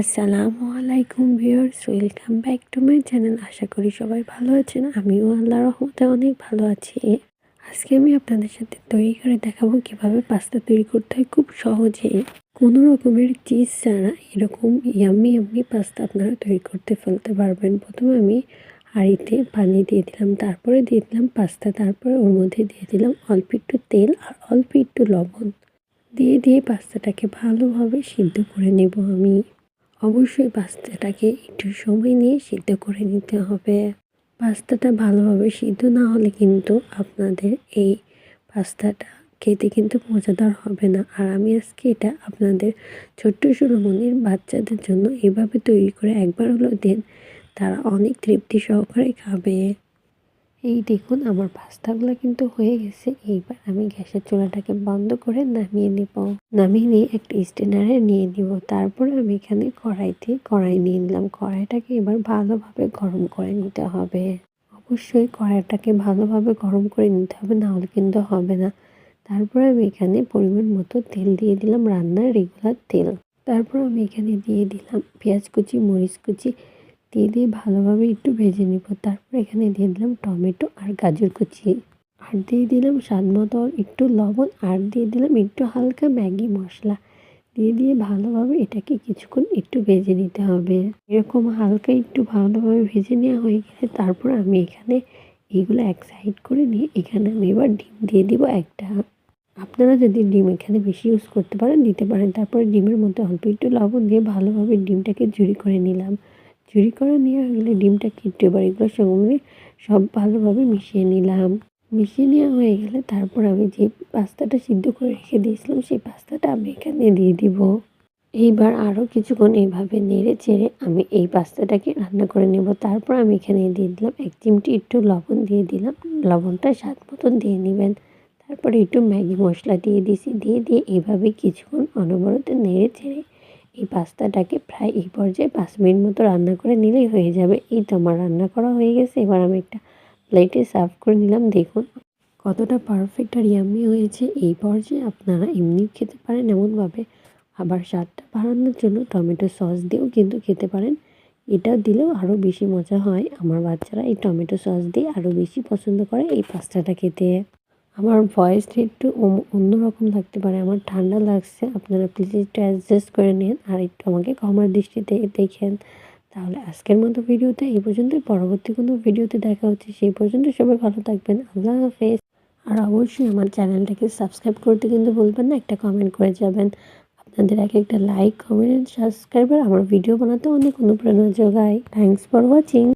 আসসালামু আলাইকুম viewers, welcome back to my channel. আশা করি সবাই ভালো আছেন, আমিও আল্লাহ রহমতে অনেক ভালো আছি। আজকে আমি আপনাদের সাথে তৈরি করে দেখাবো কীভাবে পাস্তা তৈরি করতে হয় খুব সহজে। কোনো রকমের চিজ ছাড়া এরকম ইয়াম্মি ইয়াম্মি পাস্তা আপনারা তৈরি করতে ফেলতে পারবেন। প্রথমে আমি হাঁড়িতে পানি দিয়ে দিলাম, তারপরে দিয়ে দিলাম পাস্তা, তারপরে ওর মধ্যে দিয়ে দিলাম অল্প একটু তেল আর অল্প একটু লবণ। দিয়ে দিয়ে পাস্তাটাকে ভালোভাবে সিদ্ধ করে নেব আমি। অবশ্যই পাস্তাটাকে একটু সময় নিয়ে সিদ্ধ করে নিতে হবে। পাস্তাটা ভালোভাবে সিদ্ধ না হলে কিন্তু আপনাদের এই পাস্তাটা খেতে কিন্তু মজাদার হবে না। আর আমি আজকে এটা আপনাদের ছোট্ট সুরমনির বাচ্চাদের জন্য এভাবে তৈরি করে একবার হলো দেন, তারা অনেক তৃপ্তি সহকারে খাবে। এই দেখুন, আমার পাস্তাগুলো কিন্তু হয়ে গেছে। এইবার আমি গ্যাসের চুলাটাকে বন্ধ করে নামিয়ে নেব। নামিয়ে নিয়ে একটা স্টেনারে নিয়ে নিব। তারপরে আমি এখানে কড়াইতে কড়াই নিয়ে নিলাম। কড়াইটাকে এবার ভালোভাবে গরম করে নিতে হবে। অবশ্যই কড়াইটাকে ভালোভাবে গরম করে নিতে হবে, নাহলে কিন্তু হবে না। তারপরে আমি এখানে পরিমাণ মতো তেল দিয়ে দিলাম, রান্নার রেগুলার তেল। তারপর আমি এখানে দিয়ে দিলাম পেঁয়াজ কুচি, মরিচ কুচি দিয়ে দিয়ে ভালোভাবে একটু ভেজে নিব। তারপর এখানে দিয়ে দিলাম টমেটো আর গাজর কুচি। আর দিয়ে দিলাম স্বাদ মতো একটু লবণ আর দিয়ে দিলাম একটু হালকা ম্যাগি মশলা। দিয়ে দিয়ে ভালোভাবে এটাকে কিছুক্ষণ একটু ভেজে নিতে হবে। এরকম হালকা একটু ভালোভাবে ভেজে নেওয়া হয়ে গেলে তারপর আমি এখানে এইগুলো এক সাইড করে নিয়ে এখানে আমি এবার ডিম দিয়ে দিব একটা। আপনারা যদি ডিম এখানে বেশি ইউজ করতে পারেন, দিতে পারেন। তারপরে ডিমের মধ্যে অল্প একটু লবণ দিয়ে ভালোভাবে ডিমটাকে ঝুরি করে নিলাম। ঝুরি করে নেওয়া হয়ে গেলে ডিমটাকে একটু এবার এগুলোর সঙ্গে সব ভালোভাবে মিশিয়ে নিলাম। মিশিয়ে নেওয়া হয়ে গেলে তারপর আমি যে পাস্তাটা সিদ্ধ করে রেখে দিয়েছিলাম, সেই পাস্তাটা আমি এখানে দিয়ে দিব। এইবার আরও কিছুক্ষণ এইভাবে নেড়ে চেড়ে আমি এই পাস্তাটাকে রান্না করে নেব। তারপর আমি এখানে দিয়ে দিলাম এক চিমটি একটু লবণ দিয়ে দিলাম। লবণটা স্বাদ মতন দিয়ে নেবেন। তারপরে একটু ম্যাগি মশলা দিয়ে দিয়েছি দিয়ে দিয়ে এইভাবে কিছুক্ষণ অনবরত নেড়ে চেড়ে এই পাস্তাটাকে প্রায় এই পর্যায়ে পাঁচ মিনিট মতো রান্না করে নিলেই হয়ে যাবে। এই তো আমার রান্না করা হয়ে গেছে। এবার আমি একটা প্লেটে সার্ভ করে নিলাম। দেখুন কতটা পারফেক্ট আর ইয়াম্মি হয়েছে। এই পর্যায়ে আপনারা এমনিও খেতে পারেন এমনভাবে। আবার স্বাদটা বাড়ানোর জন্য টমেটো সস দিয়েও কিন্তু খেতে পারেন। এটা দিলেও আরও বেশি মজা হয়। আমার বাচ্চারা এই টমেটো সস দিয়ে আরও বেশি পছন্দ করে এই পাস্তাটা খেতে। আমার ভয়েসটা একটু অন্যরকম লাগতে পারে। আমার ঠান্ডা লাগছে। আপনারা প্লিজ একটু অ্যাডজাস্ট করে নিন আর একটু আমাকে কমার দৃষ্টিতে দেখেন। তাহলে আজকের মতো ভিডিওতে এই পর্যন্তই। পরবর্তী কোনো ভিডিওতে দেখা হচ্ছে সেই পর্যন্ত সবাই ভালো থাকবেন। আল্লাহ হাফেজ। আর অবশ্যই আমার চ্যানেলটাকে সাবস্ক্রাইব করতে কিন্তু বলবেন না। একটা কমেন্ট করে যাবেন। আপনাদের এক একটা লাইক কমেন্ট সাবস্ক্রাইবার আমার ভিডিও বানাতে অনেক অনুপ্রেরণা যোগায়। Thanks for watching